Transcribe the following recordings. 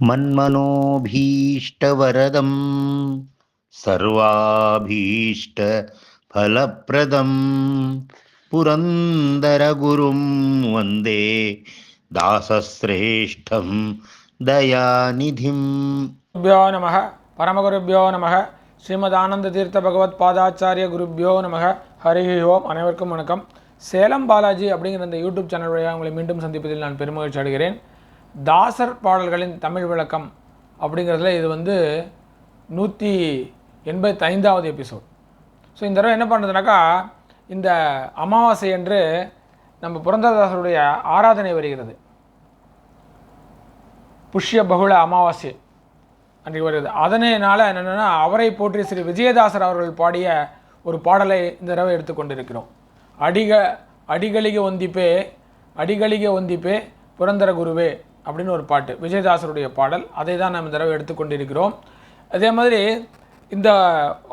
मन्मनोभीष्टवरदं सर्वाभीष्टफलप्रदं पुरन्दरगुरुं वन्दे दासश्रेष्ठं दयानिधिम् குருபியோ நம பரமகுருபியோ நம ஸ்ரீமத் ஆனந்த தீர்த்த பகவத் பாதாச்சாரிய குருபியோ நம ஹரி ஓம் அனைவருக்கும் வணக்கம் சேலம் பாலாஜி அப்படிங்கிற இந்த யூடியூப் சேனல் வழியாக உங்களை மீண்டும் சந்திப்பதில் நான் பெருமகிழ்ச்சி அடைகிறேன் தாசர் பாடல்களின் தமிழ் விளக்கம் அப்படிங்கிறதுல இது வந்து நூற்றி எண்பத்தி ஐந்தாவது எபிசோட். ஸோ இந்த தடவை என்ன பண்ணுறதுனாக்கா இந்த அமாவாசை என்று நம்ம புரந்தரதாசருடைய ஆராதனை வருகிறது. புஷ்ய பகுள அமாவாசை அன்றைக்கு வருகிறது. அதனால என்னென்னா அவரை போற்றி ஸ்ரீ விஜயதாசர் அவர்கள் பாடிய ஒரு பாடலை இந்த தடவை எடுத்துக்கொண்டிருக்கிறோம் அடிக அடிகளிக ஒந்திப்பே அடிகளிக ஒந்திப்பே புரந்தர குருவே அப்படின்னு ஒரு பாட்டு. விஜயதாசருடைய பாடல். அதை தான் நம்ம இந்த தடவை எடுத்துக்கொண்டிருக்கிறோம் அதே மாதிரி இந்த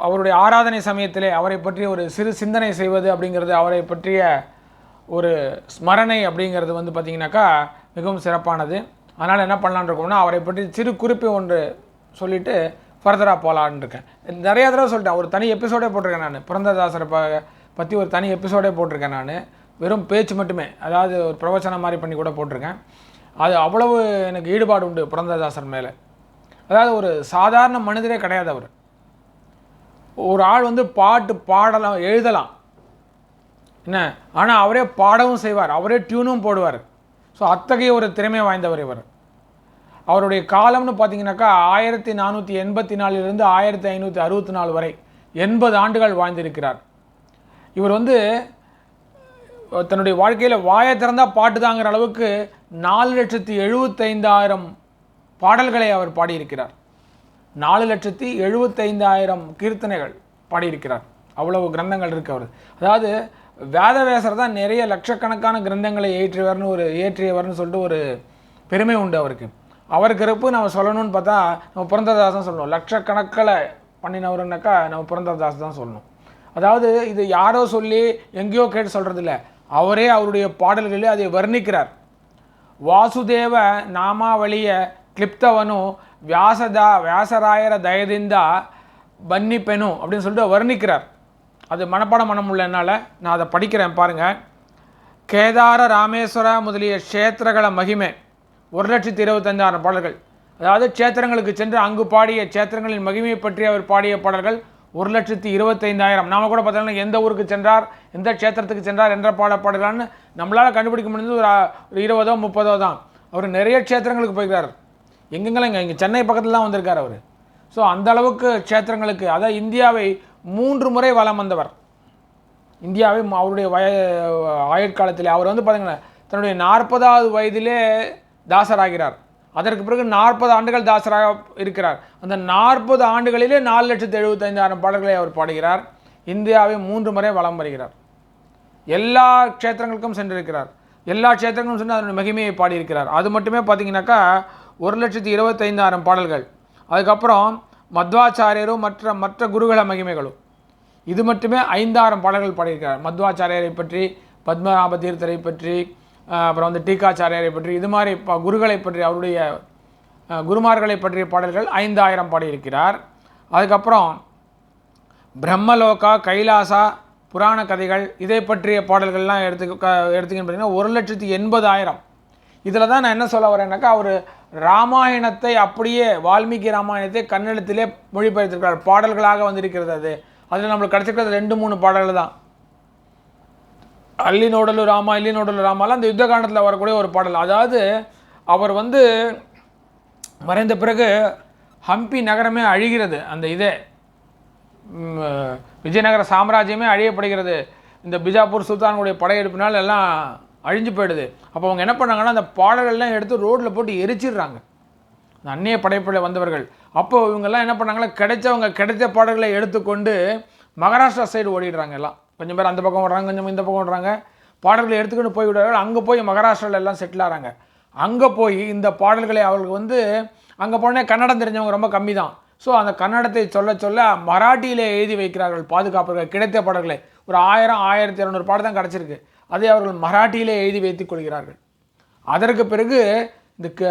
அவருடைய ஆராதனை சமயத்திலே அவரை பற்றி ஒரு சிறு சிந்தனை செய்வது அப்படிங்கிறது அவரை பற்றிய ஒரு ஸ்மரணை அப்படிங்கிறது வந்து பார்த்திங்கனாக்கா மிகவும் சிறப்பானது. அதனால் என்ன பண்ணலான்னு இருக்கோம்னா அவரை பற்றி சிறு குறிப்பு ஒன்று சொல்லிவிட்டு ஃபர்தராக போகலான்னு இருக்கேன். நிறைய தடவை சொல்லிட்டேன். ஒரு தனி எபிசோடே போட்டிருக்கேன் நான். பிறந்ததாசரை ப பற்றி ஒரு தனி எபிசோடே போட்டிருக்கேன் நான். வெறும் பேச்சு மட்டுமே. அதாவது ஒரு பிரவச்சனம் மாதிரி பண்ணி கூட போட்டிருக்கேன். அது அவ்வளவு எனக்கு ஈடுபாடு உண்டு புரந்ததாசன் மேலே. அதாவது ஒரு சாதாரண மனிதரே கிடையாது அவர். ஒரு ஆள் வந்து பாட்டு பாடலாம் எழுதலாம். என்ன? ஆனால் அவரே பாடவும் செய்வார் அவரே டியூனும் போடுவார். ஸோ அத்தகைய ஒரு திறமை வாய்ந்தவர் இவர். அவருடைய காலம்னு பார்த்தீங்கன்னாக்கா ஆயிரத்தி நானூற்றி எண்பத்தி நாலுலேருந்து ஆயிரத்தி ஐநூற்றி அறுபத்தி நாலு வரை எண்பது ஆண்டுகள் வாழ்ந்திருக்கிறார். இவர் வந்து தன்னுடைய வாழ்க்கையில் வாயை திறந்தால் பாட்டு தாங்கிற அளவுக்கு நாலு லட்சத்தி எழுபத்தைந்தாயிரம் பாடல்களை அவர் பாடியிருக்கிறார். நாலு லட்சத்தி எழுபத்தைந்தாயிரம் கீர்த்தனைகள் பாடியிருக்கிறார். அவ்வளவு கிரந்தங்கள் இருக்கு அவர் அதாவது வேதவேசர் தான் நிறைய லட்சக்கணக்கான கிரந்தங்களை ஏற்றியவர்னு ஒரு ஏற்றியவர்னு சொல்லிட்டு ஒரு பெருமை உண்டு அவருக்கு. அவருக்கு இருப்பு நம்ம சொல்லணும்னு பார்த்தா நம்ம புரந்ததாசன் சொல்லணும் லட்சக்கணக்கில் பண்ணினவருனாக்கா நம்ம புரந்ததாஸ் தான் சொல்லணும். அதாவது இது யாரோ சொல்லி எங்கேயோ கேட்டு சொல்கிறதில்ல அவரே அவருடைய பாடல்களிலே அதை வர்ணிக்கிறார். வாசுதேவ ನಾಮಾವಳಿಯ கிளிப்தவனு வியாசதா வியாசராயர தயதிந்தா பன்னிப்பெனு அப்படின்னு சொல்லிட்டு வர்ணிக்கிறார். அது மனப்பாடம் பண்ண முடியலனால நான் அதை படிக்கிறேன் பாருங்கள் கேதார ராமேஸ்வர முதலிய க்ஷேத்திரகள மகிமை ஒரு லட்சத்தி இருபத்தஞ்சாயிரம் பாடல்கள். அதாவது க்ஷேத்திரங்களுக்கு சென்று அங்கு பாடிய க்ஷேத்திரங்களின் மகிமையை பற்றி அவர் பாடிய பாடல்கள் ஒரு லட்சத்தி இருபத்தைந்தாயிரம். நாம் கூட பார்த்தோம்னா எந்த ஊருக்கு சென்றார் எந்த க்ஷேத்திரத்துக்கு சென்றார் என்ற பாடப்பாடுகிறான்னு நம்மளால் கண்டுபிடிக்க முடிஞ்சது ஒரு ஒரு இருபதோ முப்பதோ தான். அவர் நிறைய க்ஷேத்திரங்களுக்கு போய்க்கிறார். எங்கெங்கெல்லாம் இங்கே இங்கே சென்னை பக்கத்தில் தான் வந்திருக்கார் அவர். ஸோ அந்த அளவுக்கு க்ஷேத்திரங்களுக்கு அதாவது இந்தியாவை மூன்று முறை வலம் வந்தவர். இந்தியாவை ம- அவருடைய வய ஆயுட்காலத்தில். அவர் வந்து பார்த்திங்கன்னா தன்னுடைய நாற்பதாவது வயதிலே தாசராகிறார். அதற்கு பிறகு நாற்பது ஆண்டுகள் தாசராக இருக்கிறார். அந்த நாற்பது ஆண்டுகளிலே நாலு லட்சத்து எழுபத்தைந்தாயிரம் பாடல்களை அவர் பாடுகிறார். இந்தியாவை மூன்று முறை வலம் வருகிறார். எல்லா க்ஷேத்திரங்களுக்கும் சென்றிருக்கிறார். எல்லா க்ஷேத்திரங்களும் சென்று அதனுடைய மகிமையை பாடியிருக்கிறார். அது மட்டுமே பார்த்தீங்கன்னாக்கா ஒரு லட்சத்து இருபத்தைந்தாயிரம் பாடல்கள். அதுக்கப்புறம் மத்வாச்சாரியரும் மற்ற மற்ற குருகுல மகிமைகளும். இது மட்டுமே ஐந்தாயிரம் பாடல்கள் பாடியிருக்கிறார். மத்வாச்சாரியரை பற்றி பத்மநாப தீர்த்தரை பற்றி அப்புறம் வந்து டீகாச்சாரியாரை பற்றி இது மாதிரி ப குருகளை பற்றி அவருடைய குருமார்களை பற்றிய பாடல்கள் ஐந்தாயிரம் பாடியிருக்கிறார். அதுக்கப்புறம் பிரம்மலோகா கைலாசா புராண கதைகள் இதை பற்றிய பாடல்கள்லாம் எடுத்து எடுத்துக்கின்னு பார்த்தீங்கன்னா ஒரு லட்சத்தி எண்பதாயிரம். இதில் தான் நான் என்ன சொல்ல வரேன்னாக்கா அவர் ராமாயணத்தை அப்படியே வால்மீகி ராமாயணத்தை கன்னடத்திலே மொழிபெயர்த்திருக்கிறார். பாடல்களாக வந்திருக்கிறது அது. அதில் நம்மளுக்கு கிடச்சிருக்கிறது ரெண்டு மூணு பாடல்கள் தான். அல்லி நோடலு ராமா இல்லி நோடலு ராமாலாம் அந்த யுத்தகாண்டத்தில் வரக்கூடிய ஒரு பாடல். அதாவது அவர் வந்து மறைந்த பிறகு ஹம்பி நகரமே அழிகிறது அந்த இதே. விஜயநகர சாம்ராஜ்யமே அழியப்படுகிறது. இந்த பிஜாப்பூர் சுல்தானுடைய படையெடுப்பினால் எல்லாம் அழிஞ்சு போயிடுது. அப்போ அவங்க என்ன பண்ணாங்கன்னா அந்த பாடல்கள்லாம் எடுத்து ரோட்டில் போட்டு எரிச்சிடுறாங்க. இந்த அந்நிய படைப்பில் வந்தவர்கள். அப்போ இவங்கெல்லாம் என்ன பண்ணாங்களா கிடைச்சவங்க கிடைச்ச பாடல்களை எடுத்துக்கொண்டு மகாராஷ்டிரா சைடு ஓடிடுறாங்க எல்லாம். கொஞ்சம் பேர் அந்த பக்கம் ஓடுறாங்க கொஞ்சம் இந்த பக்கம் ஓடுறாங்க. பாடல்களை எடுத்துக்கிட்டு போய் விடுறார்கள் அங்கே போய் மகாராஷ்டிராவில் எல்லாம் செட்டில் ஆகிறாங்க அங்கே போய் இந்த பாடல்களை அவர்களுக்கு வந்து அங்கே போனே கன்னடம் தெரிஞ்சவங்க ரொம்ப கம்மி தான் ஸோ அந்த கன்னடத்தை சொல்ல சொல்ல மராட்டியிலே எழுதி வைக்கிறார்கள் பாதுகாப்புகள் கிடைத்த பாடல்களை. ஒரு ஆயிரம் ஆயிரத்தி இரநூறு பாடம் தான் கிடச்சிருக்கு. அதை அவர்கள் மராட்டியிலே எழுதி வைத்துக் கொள்கிறார்கள். அதற்கு பிறகு இந்த க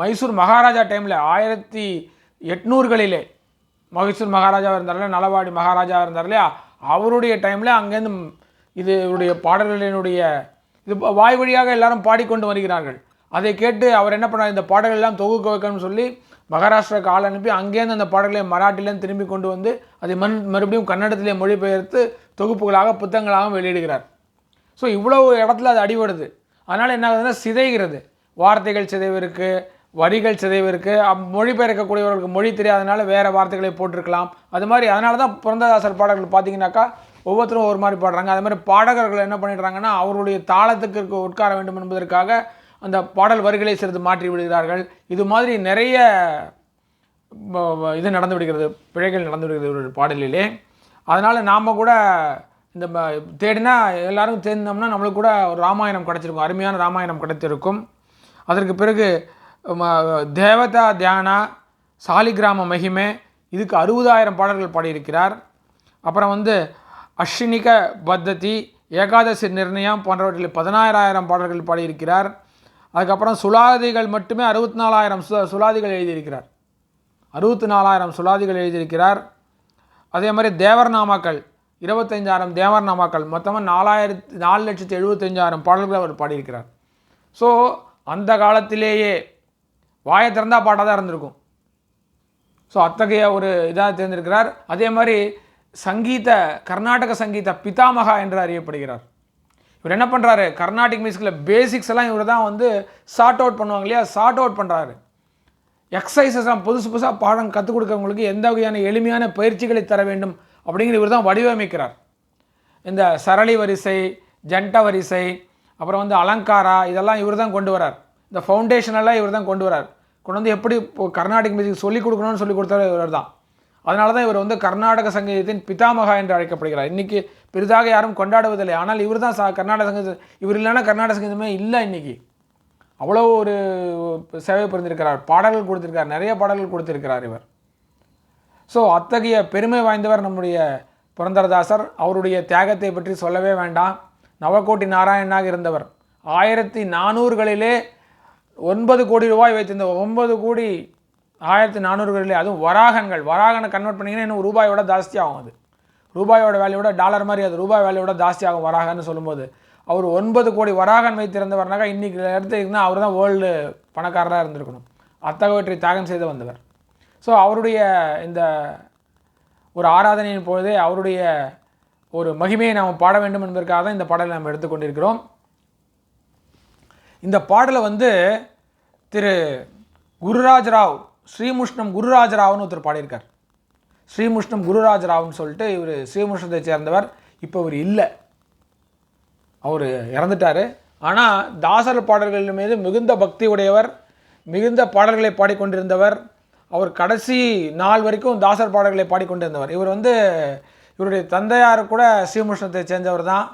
மைசூர் மகாராஜா டைமில் ஆயிரத்தி எட்நூறுகளிலே மைசூர் மகாராஜா இருந்தார்ல நலவாடி மகாராஜா இருந்தார் இல்லையா? அவருடைய டைமில் அங்கேருந்து இது இவருடைய பாடல்களினுடைய இது வாய் வழியாக எல்லாரும் பாடிக்கொண்டு வருகிறார்கள். அதை கேட்டு அவர் என்ன பண்ணார் இந்த பாடல்கள் எல்லாம் தொகுக்க வைக்கணும்னு சொல்லி மகாராஷ்டிராவுக்கு ஆள் அனுப்பி அங்கேருந்து அந்த பாடல்களை மராட்டிலேருந்து திரும்பி கொண்டு வந்து அதை மண் மறுபடியும் கன்னடத்திலே மொழிபெயர்த்து தொகுப்புகளாக புத்தகங்களாக வெளியிடுகிறார். ஸோ இவ்வளோ இடத்துல அது அடிபடுது. அதனால் என்ன ஆகுதுன்னா சிதைகிறது. வார்த்தைகள் சிதைவு இருக்குது வரிகள் சிதைவு இருக்குது மொழிபெயர்க்கக்கூடியவர்களுக்கு மொழி தெரியாதனால வேறு வார்த்தைகளை போட்டிருக்கலாம். அது மாதிரி அதனால தான் புரந்ததாசர் பாடல்கள் பார்த்தீங்கன்னாக்கா ஒவ்வொருத்தரும் ஒரு மாதிரி பாடுறாங்க. அது மாதிரி பாடகர்கள் என்ன பண்ணிடுறாங்கன்னா அவருடைய தாளத்துக்கு உட்கார வேண்டும் என்பதற்காக அந்த பாடல் வரிகளை சிறிது மாற்றி விடுகிறார்கள். இது மாதிரி நிறைய இது நடந்து விடுகிறது. பிழைகள் நடந்து விடுகிறது ஒரு பாடலிலே. அதனால் நாம் கூட இந்த தேடினா எல்லாரும் தேர்ந்தோம்னா நம்மளுக்கு கூட ஒரு ராமாயணம் கிடச்சிருக்கும். அருமையான ராமாயணம் கிடைத்திருக்கும். அதற்கு பிறகு தேவதா தியானா சாலிகிராம மகிமே இதுக்கு அறுபதாயிரம் பாடல்கள் பாடியிருக்கிறார். அப்புறம் வந்து அஸ்வினிக பத்ததி ஏகாதசி நிர்ணயம் போன்றவற்றில் பதினாயிரம் பாடல்கள் பாடியிருக்கிறார். அதுக்கப்புறம் சுலாதிகள் மட்டுமே அறுபத்தி நாலாயிரம் சு சுலாதிகள் எழுதியிருக்கிறார். அறுபத்தி நாலாயிரம் சுலாதிகள் எழுதியிருக்கிறார். அதே மாதிரி தேவர் நாமாக்கள் இருபத்தஞ்சாயிரம் தேவர் நாமாக்கள் மொத்தமாக நாலாயிரத்தி நாலு லட்சத்தி எழுபத்தஞ்சாயிரம் பாடல்கள் அவர் பாடியிருக்கிறார். ஸோ அந்த காலத்திலேயே வாயை திறந்தா பாட்டாக தான் இருந்திருக்கும். ஸோ அத்தகைய ஒரு இதாக தேர்ந்திருக்கிறார். அதே மாதிரி சங்கீத கர்நாடக சங்கீத பிதாமகா என்று அறியப்படுகிறார். இவர் என்ன பண்ணுறாரு கர்நாடிக் மியூசிக்கில் பேசிக்ஸ் எல்லாம் இவர் தான் வந்து சார்ட் அவுட் பண்ணுவாங்க இல்லையா? சார்ட் அவுட் பண்ணுறாரு எக்ஸசைசஸ்லாம் புதுசு புதுசாக பாடம் கற்றுக் கொடுக்கறவங்களுக்கு எந்த வகையான எளிமையான பயிற்சிகளை தர வேண்டும் அப்படிங்கிற இவர் தான் வடிவமைக்கிறார். இந்த சரளி வரிசை ஜண்ட வரிசை அப்புறம் வந்து அலங்காரா இதெல்லாம் இவர் தான் கொண்டு வரார் இந்த ஃபவுண்டேஷன் எல்லாம் இவர் தான் கொண்டு வரார். கொண்டு வந்து எப்படி இப்போ கர்நாடிக் மியூசிக் சொல்லிக் கொடுக்கணும்னு சொல்லி கொடுத்தாரு இவர் தான் அதனால தான் இவர் வந்து கர்நாடக சங்கீதத்தின் பிதாமகா என்று அழைக்கப்படுகிறார். இன்றைக்கி பெரிதாக யாரும் கொண்டாடுவதில்லை. ஆனால் இவர் தான் சா கர்நாடக சங்கீதம் இவர் இல்லைன்னா கர்நாடக சங்கீதமே இல்லை இன்றைக்கி அவ்வளோ ஒரு சேவை புரிந்திருக்கிறார். பாடல்கள் கொடுத்திருக்கார். நிறைய பாடல்கள் கொடுத்திருக்கிறார் இவர். ஸோ அத்தகைய பெருமை வாய்ந்தவர் நம்முடைய புரந்தரதாசர். அவருடைய தியாகத்தை பற்றி சொல்லவே வேண்டாம். நவகோட்டி நாராயணனாக இருந்தவர். ஆயிரத்தி நானூறுகளிலே ஒன்பது கோடி ரூபாய் வைத்திருந்த ஒன்பது கோடி ஆயிரத்தி நானூறுகளிலே அதுவும் வராகன்கள் வராகனை கன்வெர்ட் பண்ணிங்கன்னா இன்னும் ரூபாயோட ஜாஸ்தி ஆகும் அது. ரூபாயோட வேல்யூட டாலர் மாதிரி அது ரூபாய் வேல்யூட ஜாஸ்தி ஆகும் வராகன்னு சொல்லும்போது. அவர் ஒன்பது கோடி வராகன் வைத்திருந்தவர்னாக்கா இன்றைக்கி எடுத்துக்கிங்கன்னா அவர் தான் வேர்ல்டு பணக்காரராக இருந்திருக்கணும். அத்தகவற்றை தியாகம் செய்து வந்தவர். ஸோ அவருடைய இந்த ஒரு ஆராதனையின் பொழுதே அவருடைய ஒரு மகிமையை நாம் பாட வேண்டும் என்பதற்காக தான் இந்த பாடலை நாம் எடுத்துக்கொண்டிருக்கிறோம். இந்த பாடலை வந்து திரு குருராஜ் ராவ் ஸ்ரீமுஷ்ணம் குருராஜராவ்னு ஒருத்தர் பாடியிருக்கார். ஸ்ரீமுஷ்ணம் குருராஜ் ராவ்னு சொல்லிட்டு இவர் ஸ்ரீமுஷ்ணத்தை சேர்ந்தவர். இப்போ இவர் இல்லை. அவர் இறந்துட்டார். ஆனால் தாசர் பாடல்கள் மீது மிகுந்த பக்தி உடையவர் மிகுந்த பாடல்களை பாடிக்கொண்டிருந்தவர். அவர் கடைசி நாள் வரைக்கும் தாசர் பாடல்களை பாடிக்கொண்டிருந்தவர். இவர் வந்து இவருடைய தந்தையார் கூட ஸ்ரீமுஷ்ணத்தை சேர்ந்தவர் தான்.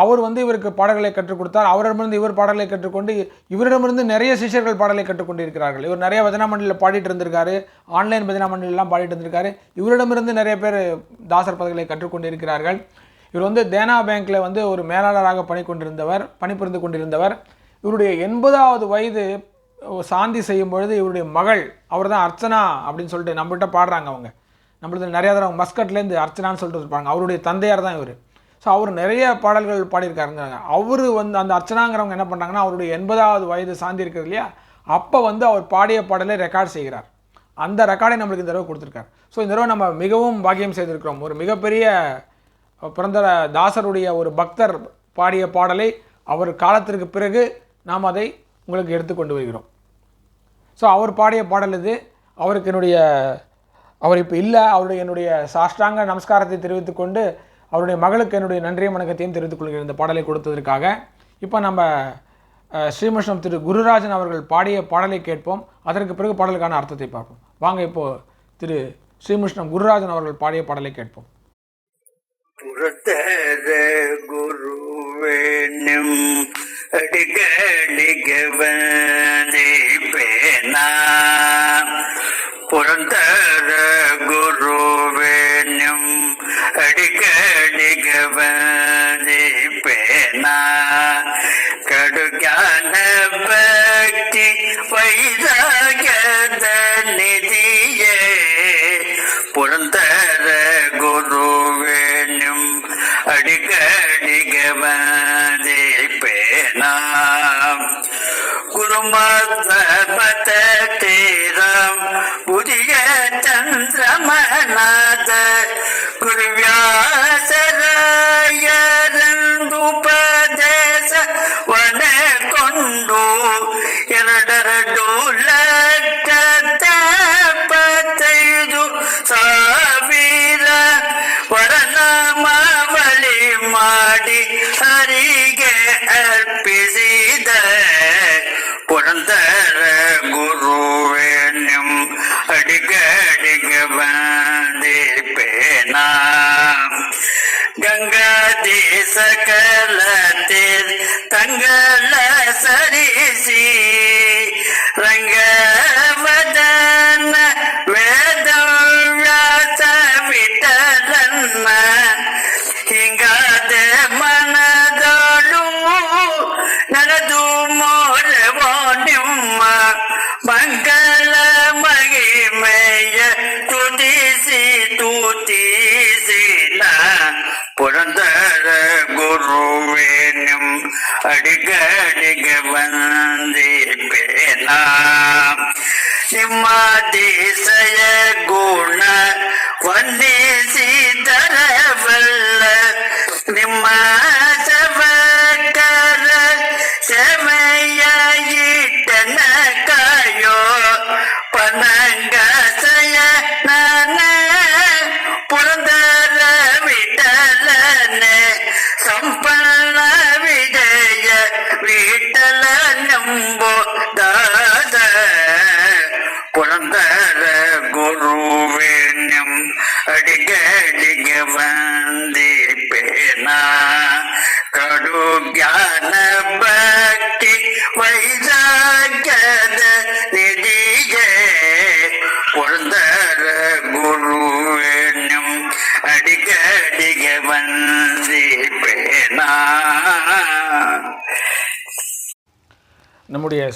அவர் வந்து இவருக்கு பாடல்களை கற்றுக் கொடுத்தார். அவரிடமிருந்து இவர் பாடல்களை கற்றுக்கொண்டு இவரிடமிருந்து நிறைய சிஷ்யர்கள் பாடலை கற்றுக்கொண்டிருக்கிறார்கள். இவர் நிறைய பஜனா மண்டலில் பாடிட்டு இருந்திருக்காரு. ஆன்லைன் பஜனா மண்டலிலாம் பாடிட்டு இருந்திருக்காரு. இவரிடமிருந்து நிறைய பேர் தாசர் பதவிகளை கற்றுக்கொண்டிருக்கிறார்கள். இவர் வந்து தேனா பேங்க்கில் வந்து ஒரு மேலாளராக பணி கொண்டிருந்தவர் பணிபுரிந்து கொண்டிருந்தவர். இவருடைய எண்பதாவது வயது சாந்தி செய்யும் பொழுது இவருடைய மகள் அவர் தான் அர்ச்சனா அப்படின்னு சொல்லிட்டு நம்மகிட்ட பாடுறாங்க அவங்க. நம்மளது நிறைய தடவை மஸ்கட்லேருந்து அர்ச்சனான்னு சொல்லிட்டு இருப்பாங்க. அவருடைய தந்தையார் தான் இவர். ஸோ அவர் நிறைய பாடல்கள் பாடியிருக்காருங்கிறாங்க அவர் வந்து அந்த அர்ச்சனாங்கிறவங்க என்ன பண்ணுறாங்கன்னா அவருடைய எண்பதாவது வயது சாந்தி இருக்குது இல்லையா? அப்போ வந்து அவர் பாடிய பாடலை ரெக்கார்ட் செய்கிறார். அந்த ரெக்கார்டை நம்மளுக்கு இந்த தடவை கொடுத்துருக்காரு. ஸோ இந்த தடவை நம்ம மிகவும் பாக்கியம் செய்திருக்கிறோம். ஒரு மிகப்பெரிய பிறந்த தாசருடைய ஒரு பக்தர் பாடிய பாடலை அவர் காலத்திற்கு பிறகு நாம் அதை உங்களுக்கு எடுத்துக்கொண்டு வருகிறோம். ஸோ அவர் பாடிய பாடல் இது. அவருக்கு என்னுடைய அவர் இப்போ இல்லை. அவருடைய என்னுடைய சாஷ்டாங்க நமஸ்காரத்தை தெரிவித்துக்கொண்டு அவருடைய மகளுக்கு என்னுடைய நன்றியும் வணக்கத்தையும் தெரிவித்துக் கொள்கிறேன். இந்த பாடலை கொடுத்ததற்காக. இப்போ நம்ம ஸ்ரீமஷ்ணம் திரு குருராஜன் அவர்கள் பாடிய பாடலை கேட்போம். அதற்கு பிறகு பாடலுக்கான அர்த்தத்தை பார்ப்போம். வாங்க இப்போ திரு ஸ்ரீமிருஷ்ணம் குருராஜன் அவர்கள் பாடிய பாடலை கேட்போம். குருவே பேனா. புரந்தர குரு கடுக்கடுகவதி பேனா. கடுக்கான பக்தி வைராகத நிதியே. புறந்தர குருவேனும் அடிக்கடிகவதி பேனா. குருமாத தீரம் புதிய சந்திரமநாத ಗಂಗಾದಿ ಸಕಲ ತಂಗಳ ಸರಿಸಿ ರಂಗವದನ ವೇದವ್ಯಾಸ ವಿಠಲನ್ನ ಹಿಂಗಾದ ಮನದಳು ನನದು ಮೋರವೋ ನಿಮ್ಮ ಮಂಗಲ ಮಹಿಮೆಯ ತುದಿಸಿ ತೂತಿಸಿನ ಪುರಂದರ ಗುರುವೇನಂ ಅಡಿಗಡಿಗೆ ಬಂದಿರ್ಬೇನ ನಿಮ್ಮ ದೇಶಯ ಗುಣ ವಂದಿಸಿದರವಲ್ಲ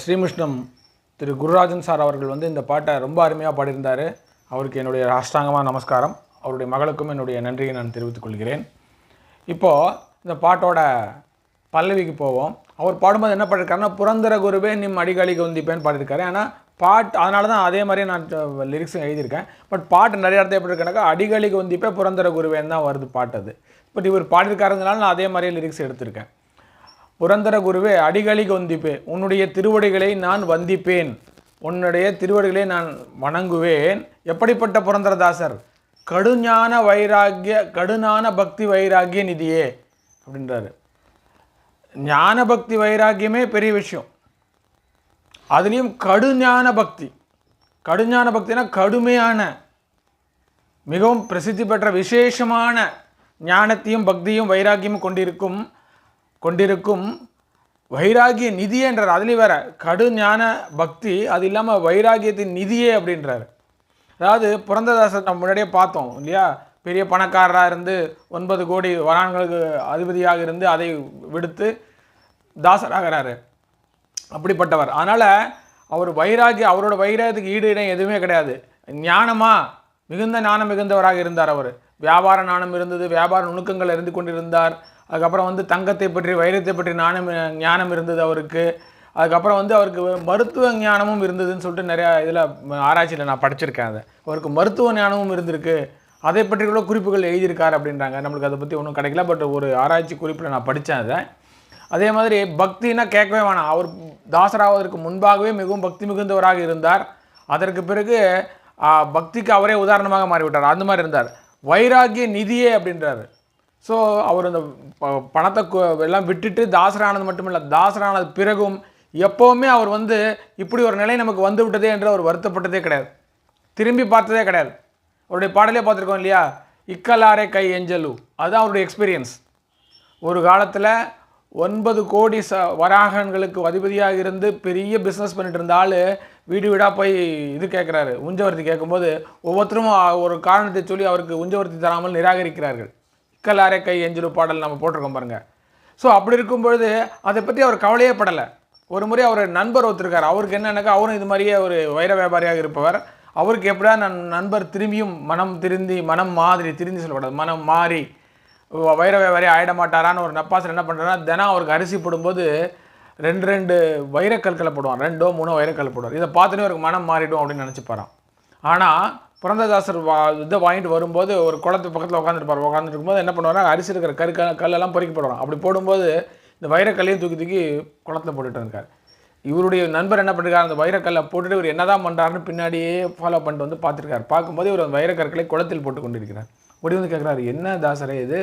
ஸ்ரீமுஷ்ணம் திரு குருராஜன் சார் அவர்கள் வந்து இந்த பாட்டை ரொம்ப அருமையாக பாடியிருந்தார். அவருக்கு என்னுடைய அஷ்டாங்கமாக நமஸ்காரம். அவருடைய மகளுக்கும் என்னுடைய நன்றியை நான் தெரிவித்துக் கொள்கிறேன். இப்போது இந்த பாட்டோட பல்லவிக்கு போவோம். அவர் பாடும்போது என்ன பண்ணியிருக்காருன்னா புரந்தர குருவே நிம் அடிகாலிக்கு வந்திப்பேன்னு பாடியிருக்காரு. ஆனால் பாட்டு அதனால தான் அதே மாதிரியே நான் லிரிக்ஸும் எழுதியிருக்கேன். பட் பாட்டு நிறைய இடத்துல எப்படி இருக்கானாக்கா அடிகாலி வந்திப்பே புரந்தர குருவேன்னு தான் வருது பாட்டு அது. பட் இவர் பாடியிருக்காருங்கனால நான் அதே மாதிரியே லிரிக்ஸ் எடுத்திருக்கேன். புரந்தர குருவே அடிகளி கொந்திப்பே. உன்னுடைய திருவடிகளை நான் வந்திப்பேன். உன்னுடைய திருவடிகளை நான் வணங்குவேன். எப்படிப்பட்ட புரந்தரதாசர்? கடுஞான வைராகிய கடுஞான பக்தி வைராக்கிய நிதியே அப்படின்றாரு. ஞான பக்தி வைராக்கியமே பெரிய விஷயம். அதுலேயும் கடுஞான பக்தி. கடுஞான பக்தினா கடுமையான மிகவும் பிரசித்தி பெற்ற விசேஷமான ஞானத்தையும் பக்தியும் வைராக்கியமும் கொண்டிருக்கும் கொண்டிருக்கும் வைராகிய நிதியன்றார் அதுலேயும் வேற கடுஞான பக்தி அது இல்லாமல் வைராகியத்தின் நிதியே அப்படின்றார். அதாவது புரந்ததாசர் நம்ம முன்னாடியே பார்த்தோம் இல்லையா? பெரிய பணக்காரராக இருந்து ஒன்பது கோடி வரான்களுக்கு அதிபதியாக இருந்து அதை விடுத்து தாசராகிறாரு. அப்படிப்பட்டவர். அதனால் அவர் வைராகிய அவரோட வைராகியத்துக்கு ஈடு இடம் எதுவுமே கிடையாது. ஞானமாக மிகுந்த ஞானம் மிகுந்தவராக இருந்தார் அவர். வியாபார ஞானம் இருந்தது வியாபார நுணுக்கங்கள் இருந்து கொண்டிருந்தார். அதுக்கப்புறம் வந்து தங்கத்தை பற்றி வைரத்தை பற்றி ஞானம் ஞானம் இருந்தது அவருக்கு. அதுக்கப்புறம் வந்து அவருக்கு மருத்துவ ஞானமும் இருந்ததுன்னு சொல்லிட்டு நிறையா இதில் ஆராய்ச்சியில் நான் படிச்சிருக்கேன் அதை. அவருக்கு மருத்துவ ஞானமும் இருந்திருக்கு. அதை பற்றி கூட குறிப்புகள் எழுதியிருக்கார் அப்படின்றாங்க. நம்மளுக்கு அதை பற்றி ஒன்றும் கிடைக்கல. பட் ஒரு ஆராய்ச்சி குறிப்பில் நான் படித்தேன் அதை. அதே மாதிரி பக்தினா கேட்கவே வேணாம். அவர் தாசராவதற்கு முன்பாகவே மிகவும் பக்தி மிகுந்தவராக இருந்தார். அதற்கு பிறகு பக்திக்கு அவரே உதாரணமாக மாறிவிட்டார். அந்த மாதிரி இருந்தார். வைராகிய நிதியே அப்படின்றாரு. ஸோ அவர் அந்த ப- பணத்தை எல்லாம் விட்டுட்டு தாசரானது மட்டும் இல்லை தாசரானது பிறகும் எப்போவுமே அவர் வந்து இப்படி ஒரு நிலை நமக்கு வந்து விட்டதே என்று அவர் வருத்தப்பட்டதே கிடையாது. திரும்பி பார்த்ததே கிடையாது. அவருடைய பாடலே பார்த்துருக்கோம் இல்லையா? இக்கலாரே கை எஞ்சலு அதுதான் அவருடைய எக்ஸ்பீரியன்ஸ் ஒரு காலத்தில் ஒன்பது கோடி ச வராகன்களுக்கு அதிபதியாக இருந்து பெரிய பிஸ்னஸ் பண்ணிட்டு இருந்த ஆள் வீடு வீடாக போய் இது கேட்குறாரு உஞ்சவர்த்தி கேட்கும்போது ஒவ்வொருத்தரும் ஒரு காரணத்தை சொல்லி அவருக்கு உஞ்சவர்த்தி தராமல் நிராகரிக்கிறார்கள். இக்கலாரே கை எஞ்சலு பாடல் நம்ம போட்டிருக்கோம் பாருங்கள் ஸோ அப்படி இருக்கும்பொழுது அதை பற்றி அவர் கவலையே படலை. ஒரு முறை அவர் நண்பர் ஒருத்தருக்கார். அவருக்கு என்னென்னாக்கா அவரும் இது மாதிரியே ஒரு வைர வியாபாரியாக இருப்பவர். அவருக்கு எப்படியா நன் நண்பர் திரும்பியும் மனம் திருந்தி மனம் மாதிரி திருந்தி சொல்லக்கூடாது மனம் மாறி வைர வியாபாரி ஆயிட மாட்டாரான்னு ஒரு நப்பாசர் என்ன பண்ணுறாருன்னா தினம் அவருக்கு அரிசி போடும்போது ரெண்டு ரெண்டு வைரக்கற்களை போடுவான். ரெண்டோ மூணோ வைரக்கல் போடுவார். இதை பார்த்துனே அவருக்கு மனம் மாறிடும் அப்படின்னு நினச்சிப்பாரான் ஆனால் புரந்ததாசர் வா இதை வாங்கிட்டு வரும்போது ஒரு குளத்து பக்கத்தில் உட்காந்துருப்பார் உட்காந்துட்டு இருக்கும்போது என்ன பண்ணுவார் அரிசி இருக்கிற கரு கல்லெல்லாம் பொறுக்கி போடுவாங்க அப்படி போடும்போது இந்த வைரக்கல்லையும் தூக்கி தூக்கி குளத்துல போட்டுட்டு இருக்கார். இவருடைய நண்பர் என்ன பண்ணிருக்காரு அந்த வைரக்கல்லை போட்டுட்டு இவர் என்னதான் பண்ணுறாருன்னு பின்னாடியே ஃபாலோ பண்ணிட்டு வந்து பார்த்துருக்காரு. பார்க்கும்போது இவர் அந்த வைரக்கற்களை குளத்தில் போட்டு கொண்டிருக்கிறார். ஓடி வந்து கேட்குறாரு என்ன தாசரே இது?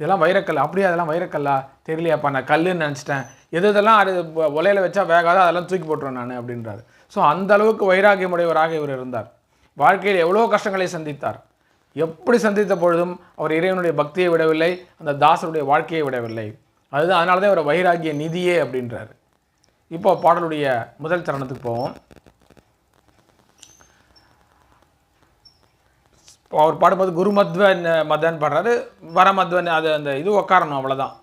இதெல்லாம் வைரக்கல் அப்படியே அதெல்லாம் வைரக்கல்லா? தெரியலையாப்பா நான் கல்லுன்னு நினச்சிட்டேன். எது இதெல்லாம் அது உலையில வச்சா வேகாத அதெல்லாம் தூக்கி போட்டுருவேன் நான் அப்படின்றாரு. ஸோ அந்த அளவுக்கு வைராகியமுடையவராக இவர் இருந்தார். வாழ்க்கையில் எவ்வளோ கஷ்டங்களை சந்தித்தார். எப்படி சந்தித்த பொழுதும் அவர் இறைவனுடைய பக்தியை விடவில்லை அந்த தாசருடைய வாழ்க்கையை விடவில்லை. அதுதான் அதனால தான் அவர் வைராகிய நிதியே அப்படின்றார். இப்போ பாடலுடைய முதல் சரணத்துக்கு போவோம். அவர் பாடும்போது குருமத்வ மதன்னு பாடுறாரு. வரமத்வன் அது அந்த இது உக்காரணும் அவ்வளோதான்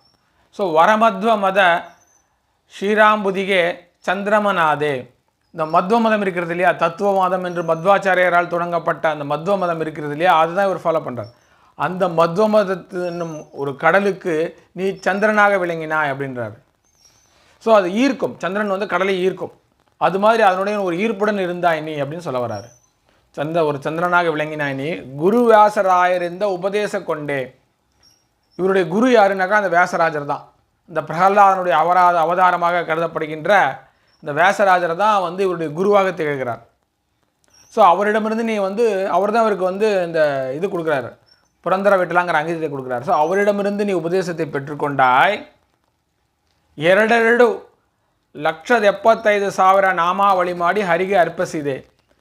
ஸோ வரமத்வ மத ஸ்ரீராம்புதிகே சந்திரமநாதே. இந்த மத்வ மதம் இருக்கிறது இல்லையா? தத்துவ மதம் என்று மத்வாச்சாரியரால் தொடங்கப்பட்ட அந்த மத்வ மதம் இருக்கிறது இல்லையா? அதுதான் இவர் ஃபாலோ பண்ணுறார் அந்த மத்வ மதத்து என்னும் ஒரு கடலுக்கு நீ சந்திரனாக விளங்கினாய் அப்படின்றாரு. ஸோ அது ஈர்க்கும். சந்திரன் வந்து கடலை ஈர்க்கும். அது மாதிரி அதனுடைய ஒரு ஈர்ப்புடன் இருந்தாய் நீ அப்படின்னு சொல்ல வராரு சந்த ஒரு சந்திரனாக விளங்கினாய் நீ குரு வியாசராயிருந்த இந்த உபதேச கொண்டே. இவருடைய குரு யாருனாக்கா அந்த வியாசராஜர் தான். இந்த பிரகலாதனுடைய அவராத அவதாரமாக கருதப்படுகின்ற இந்த வியாசராஜர் தான் வந்து இவருடைய குருவாக திகழ்கிறார் ஸோ அவரிடமிருந்து நீ வந்து அவர் தான் அவருக்கு வந்து இந்த இது கொடுக்குறாரு புரந்தர வெட்டலாங்கிற அங்கீதத்தை கொடுக்குறாரு ஸோ அவரிடமிருந்து நீ உபதேசத்தை பெற்றுக்கொண்டாய் ಎರಡೆರಡು ಲಕ್ಷದ ಎಪ್ಪತ್ತೈದು ಸಾವಿರ ನಾಮಾವಳಿ ಮಾಡಿ ಹರಿಗೆ ಅರ್ಪಿಸಿದೆ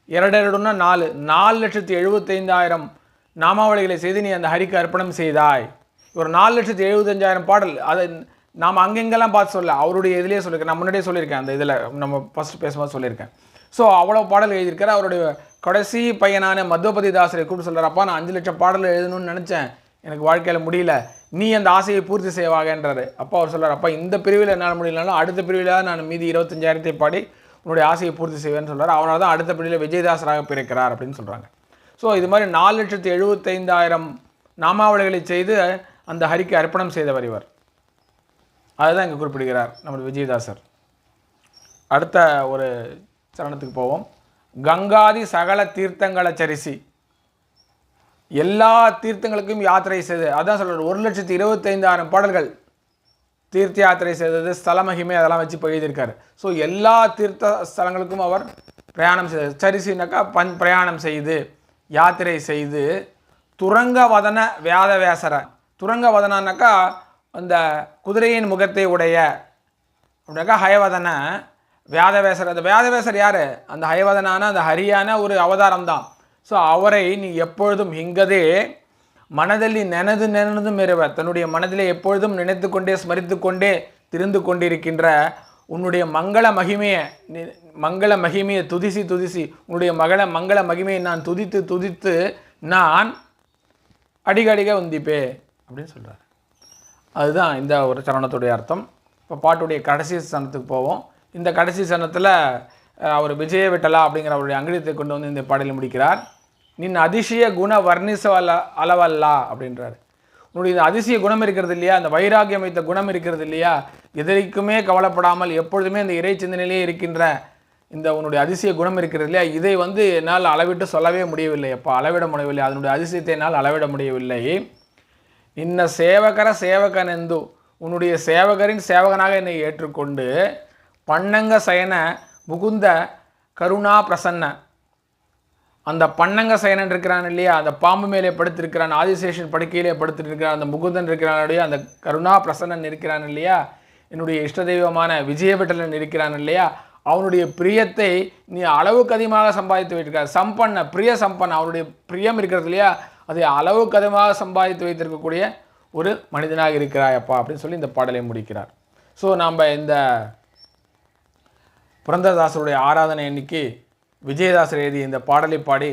ಎರಡೆರಡುನ நாலு நாலு லட்சத்தி எழுபத்தைந்தாயிரம் நாமாவளிகளை செய்து நீ அந்த ஹரிக்கு அர்ப்பணம் செய்தாய் ஒரு நாலு லட்சத்தி எழுபத்தஞ்சாயிரம் பாடல் அதை நாம் அங்கெங்கெல்லாம் பார்த்து சொல்ல அவருடைய இதிலே சொல்லியிருக்கேன் நான் முன்னாடியே சொல்லியிருக்கேன் அந்த இதில். நம்ம ஃபஸ்ட்டு பேசும்போது சொல்லியிருக்கேன். ஸோ அவ்வளோ பாடல் எழுதியிருக்காரு. அவருடைய கடைசி பையனான மத்வபதி தாசரை கூப்பிட்டு சொல்கிறார் அப்பா நான் அஞ்சு லட்சம் பாடல் எழுதணும்னு நினச்சேன். எனக்கு வாழ்க்கையில் முடியல. நீ அந்த ஆசையை பூர்த்தி செய்வாகன்றாரு. அப்பா அவர் சொல்கிறார் அப்பா இந்த பிரிவில் என்னால் முடியலனாலும் அடுத்த பிரிவில் நான் மீதி இருபத்தஞ்சாயிரத்தை பாடி உன்னுடைய ஆசையை பூர்த்தி செய்வேன்னு சொல்கிறார் அவனால் தான் அடுத்த பிரிவில் விஜயதாசராக பிறக்கிறார் அப்படின்னு சொல்கிறாங்க ஸோ இது மாதிரி நாலு லட்சத்து எழுபத்தைந்தாயிரம் நாமாவளிகளை செய்து அந்த ஹரிக்கு அர்ப்பணம் செய்தவர் இவர். அதுதான் இங்கே குறிப்பிடுகிறார் நம்ம விஜயதாசர். அடுத்த ஒரு சரணத்துக்கு போவோம். கங்காதி சகல தீர்த்தங்கள சரிசி. எல்லா தீர்த்தங்களுக்கும் யாத்திரை செய்து அதான் சொல்கிறார் ஒரு லட்சத்தி இருபத்தைந்தாயிரம் பாடல்கள் தீர்த்த யாத்திரை செய்தது ஸ்தல மகிமை அதெல்லாம் வச்சு இப்போ எழுதியிருக்காரு. ஸோ எல்லா தீர்த்த ஸ்தலங்களுக்கும் அவர் பிரயாணம் செய்தார். சரிசினாக்கா பன் பிரயாணம் செய்து யாத்திரை செய்து துரங்கவதன வியாதவேசர துரங்கவதனானாக்கா அந்த குதிரையின் முகத்தை உடைய அப்படின்னாக்கா ஹயவதனை வியாதவேசர். அந்த வியாதவேசர் யார்? அந்த ஹயவதனான அந்த ஹரியான ஒரு அவதாரம் தான் ஸோ அவரை நீ எப்பொழுதும் இங்கதே மனதில் நினைது நினைந்தும் இருவர். தன்னுடைய மனதிலே எப்பொழுதும் நினைத்து கொண்டே ஸ்மரித்து கொண்டே திருந்து கொண்டிருக்கின்ற உன்னுடைய மங்கள மகிமையை மங்கள மகிமையை துதிசி துதிசி உன்னுடைய மகள மங்கள மகிமையை நான் துதித்து துதித்து நான் அடிகடிக வந்திப்பே அப்படின்னு சொல்கிறார் அதுதான் இந்த ஒரு சரணத்துடைய அர்த்தம். இப்போ பாட்டுடைய கடைசி சரணத்துக்கு போவோம். இந்த கடைசி சரணத்தில் அவர் விஜய விட்டலா அப்படிங்கிற அவருடைய அங்கிலத்தை கொண்டு வந்து இந்த பாடலில் முடிக்கிறார். நின் அதிசய குண வர்ணிசவல்ல அளவல்லா அப்படின்றார். உன்னுடைய இந்த அதிசய குணம் இருக்கிறது இல்லையா? அந்த வைராகியம் வைத்த குணம் இருக்கிறது இல்லையா? எதற்குமே கவலைப்படாமல் எப்பொழுதுமே இந்த இறை சிந்தனையிலே இருக்கின்ற இந்த உன்னுடைய அதிசய குணம் இருக்கிறது இல்லையா? இதை வந்து என்னால் அளவிட்டு சொல்லவே முடியவில்லை. அப்போ அளவிட முடியவில்லை. அதனுடைய அதிசயத்தை என்னால் அளவிட முடியவில்லை. இன்ன சேவகர சேவகனெந்து உன்னுடைய சேவகரின் சேவகனாக என்னை ஏற்றுக்கொண்டு பண்ணங்க சயன முகுந்த கருணா பிரசன்ன. அந்த பண்ணங்க சயனன் இருக்கிறான் இல்லையா? அந்த பாம்பு மேலே படுத்திருக்கிறான் ஆதிசேஷன் படுக்கையிலே படுத்திருக்கிறான் அந்த முகுந்தன் இருக்கிறானுடைய அந்த கருணா பிரசன்னன் இருக்கிறான் இல்லையா? என்னுடைய இஷ்ட தெய்வமான விஜயபட்டலன் இருக்கிறான் இல்லையா? அவனுடைய பிரியத்தை நீ அளவுக்கு அதிகமாக சம்பாதித்து விட்டுருக்கார் சம்பன்ன பிரிய சம்பன் அவனுடைய பிரியம் இருக்கிறது இல்லையா? அதை அளவுக்கு அதிகமாக சம்பாதித்து வைத்திருக்கக்கூடிய ஒரு மனிதனாக இருக்கிறாயப்பா அப்படின்னு சொல்லி இந்த பாடலை முடிக்கிறார். ஸோ நாம் இந்த புரந்தரதாசருடைய ஆராதனை அன்னைக்கு விஜயதாசர் எழுதிய இந்த பாடலை பாடி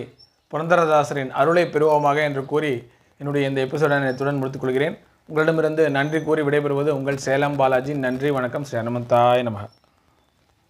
புரந்தரதாசரின் அருளை பெறுவோமாக என்று கூறி என்னுடைய இந்த எபிசோடை இத்துடன் முடித்துக்கொள்கிறேன். உங்களிடமிருந்து நன்றி கூறி விடைபெறுவது உங்கள் சேலம் பாலாஜி. நன்றி வணக்கம். ஸ்ரீ ஹனுமந்தாய் நமக.